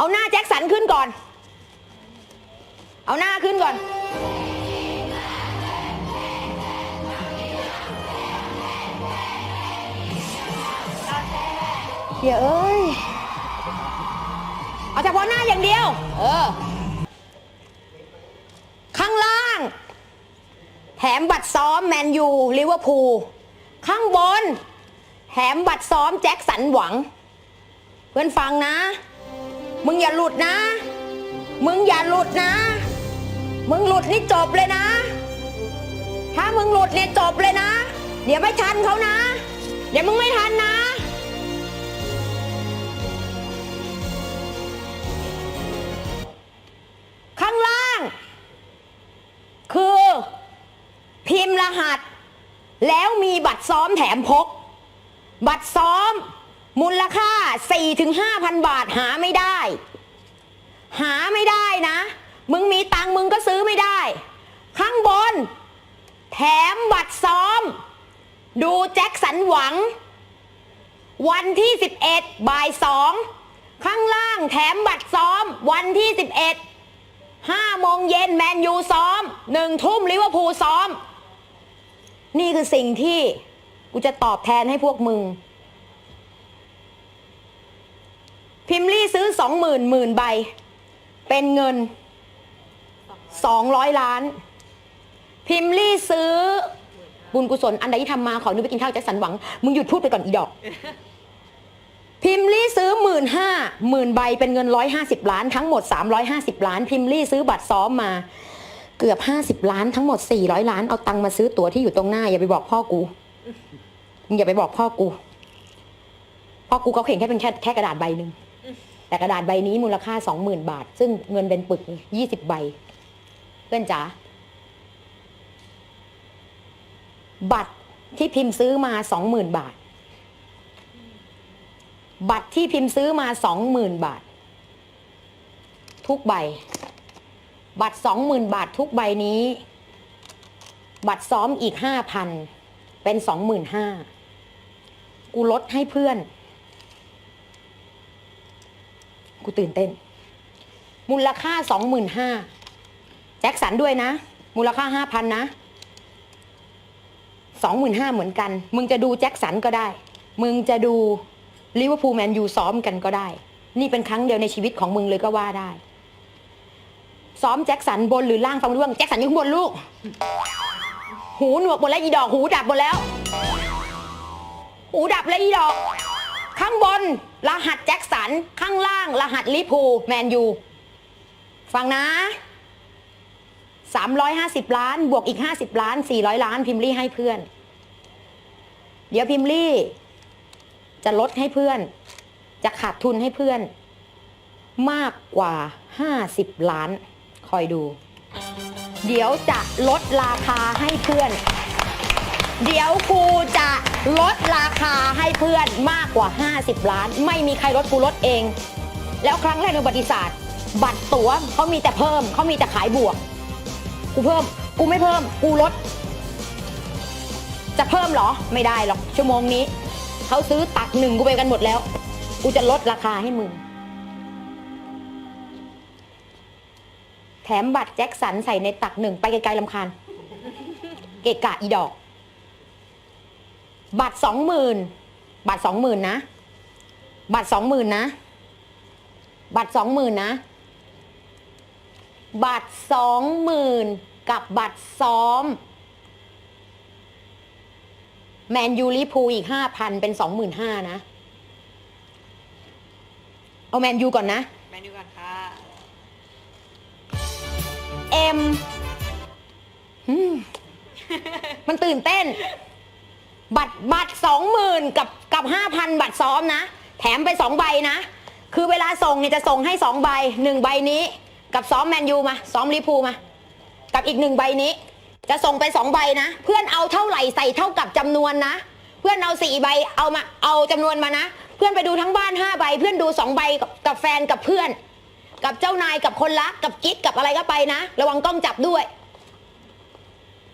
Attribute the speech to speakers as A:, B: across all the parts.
A: เอาหน้าแจ็คสันขึ้นก่อน เอาหน้าขึ้นก่อน เดี๋ยวเอ้ย เอาเฉพาะหน้าอย่างเดียว เออ ข้างล่าง แถมบัตรซ้อมแมนยูลิเวอร์พูล ข้างบน แถมบัตรซ้อมแจ็คสันหวัง เพื่อนฟังนะ มึงอย่าหลุดนะ มึงอย่าหลุดนะ มึงหลุดนี่จบเลยนะ ถ้ามึงหลุดเนี่ยจบเลยนะ เดี๋ยวไม่ทันเขานะ เดี๋ยวมึงไม่ทันนะ ข้างล่าง คือ พิมพ์รหัส แล้วมีบัตรซ้อมแถมพก บัตรซ้อม มูลค่า 4-5,000 บาทหาไม่ได้ หาไม่ได้นะ มึงมีตังมึงก็ซื้อไม่ได้ ข้างบน แถมบัตรซ้อม ดูแจ็คสันหวัง วันที่ 11บ่าย2ข้างล่างแถมบัตรซ้อม วันที่ 11 5โมงเย็นแมนยูซ้อม1ทุ่มลิเวอร์พูลซ้อม นี่คือสิ่งที่กูจะตอบแทนให้พวกมึง พิมลี่ซื้อสองหมื่นหมื่นใบ เป็นเงินสองร้อยล้าน พิมลี่ซื้อบุญกุศลอันใดที่ทำมาขอนึกไปกินข้าวแจ็คสันหวัง มึงหยุดพูดไปก่อนอีดอก พิมลี่ซื้อหมื่นห้าหมื่นใบเป็นเงินร้อยห้าสิบล้านทั้งหมดสามร้อยห้าสิบล้าน พิมลี่ซื้อบัตรซ้อมมา เกือบห้าสิบล้านทั้งหมดสี่ร้อยล้านเอาตังค์มาซื้อตั๋วที่อยู่ตรงหน้า อย่าไปบอกพ่อกูมึงอย่าไปบอกพ่อกูพ่อกูเขาเขียนแค่เป็นแค่แค่กระดาษใบหนึ่ง แต่กระดาษใบนี้มูลค่าสองหมื่นบาท ซึ่งเงินเป็นปึกยี่สิบใบ เพื่อนจ๋าบัตรที่พิมพ์ซื้อมาสองหมื่นบาท บัตรที่พิมพ์ซื้อมาสองหมื่นบาท ทุกใบ บัตรสองหมื่นบาททุกใบนี้ บัตรซ้อมอีกห้าพันเป็นสองหมื่นห้ากูลดให้เพื่อน กูตื่นเต้น มูลค่าสองหมื่นห้าแจ็คสันด้วยนะ มูลค่าห้าพันนะสองหมื่นห้าเหมือนกัน มึงจะดูแจ็คสันก็ได้ มึงจะดูลิเวอร์พูลแมนยูซ้อมกันก็ได้ นี่เป็นครั้งเดียวในชีวิตของมึงเลยก็ว่าได้ ซ้อมแจ็คสันบนหรือล่างฟังเรื่องแจ็คสันอยู่ข้างบนลูก หูหนวกหมดแล้วอีดอกหูดับหมดแล้ว หูดับแล้วอีดอก ข้างบน รหัสแจ็คสัน ข้างล่าง รหัสลิพูแมนยู ฟังนะ 350 ล้าน บวกอีก 50 ล้าน 400 ล้าน พิมลี่ให้เพื่อน เดี๋ยวพิมลี่ จะลดให้เพื่อน จะขาดทุนให้เพื่อน มากกว่า 50 ล้าน คอยดู เดี๋ยวจะลดราคาให้เพื่อน เดี๋ยวกูจะ ลดราคาให้เพื่อนมากกว่า 50 ล้าน ไม่มีใครลดกูลดเอง แล้วครั้งแรกในประวัติศาสตร์ บัตรตั๋วเขามีแต่เพิ่มเขามีแต่ขายบวก กูเพิ่ม กูไม่เพิ่ม กูลด จะเพิ่มเหรอไม่ได้หรอก ชั่วโมงนี้เขาซื้อตักหนึ่งกูไปกันหมดแล้ว กูจะลดราคาให้มึง แถมบัตรแจ็คสันใส่ในตักหนึ่งไปไกลๆลำคาญ เกะกะอีดอก บัตรสองหมื่นบัตรสองหมื่นนะ บัตรสองหมื่นนะ บัตรสองหมื่นนะ บัตรสองหมื่นกับบัตรซ้อม แมนยูลิพูลอีกห้าพันเป็นสองหมื่นห้านะ เอาแมนยูก่อนนะ
B: แมนยูก่อนค่ะ
A: เอ็มอืมมันตื่นเต้น บัตรบัตรสองหมื่นกับกับห้าพันบัตรซ้อมนะ แถมไปสองใบนะ คือเวลาส่งเนี่ยจะส่งให้สองใบหนึ่งใบนี้กับซ้อมแมนยูมา ซ้อมลิพูลมา กับอีกหนึ่งใบนี้ จะส่งไปสองใบนะ เพื่อนเอาเท่าไหร่ใส่เท่ากับจำนวนนะ เพื่อนเอาสี่ใบเอามาเอาจำนวนมานะ เพื่อนไปดูทั้งบ้านห้าใบ เพื่อนดูสองใบกับแฟนกับเพื่อน กับเจ้านายกับคนรักกับกิ๊กกับอะไรก็ไปนะ ระวังกล้องจับด้วย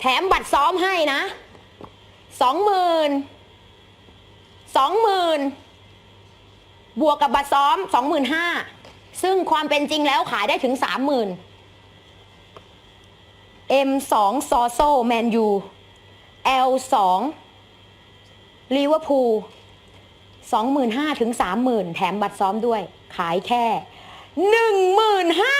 A: แถมบัตรซ้อมให้นะ สองหมื่นสองหมื่นบวกกับบัตรซ้อมสองหมื่นห้าซึ่งความเป็นจริงแล้วขายได้ถึง30,000 M2 ซอโซแมนยู L2 ลิเวอร์พูล25,000ถึง 30,000 แถมบัตรซ้อมด้วย ขายแค่ 15,000บาทค่ะ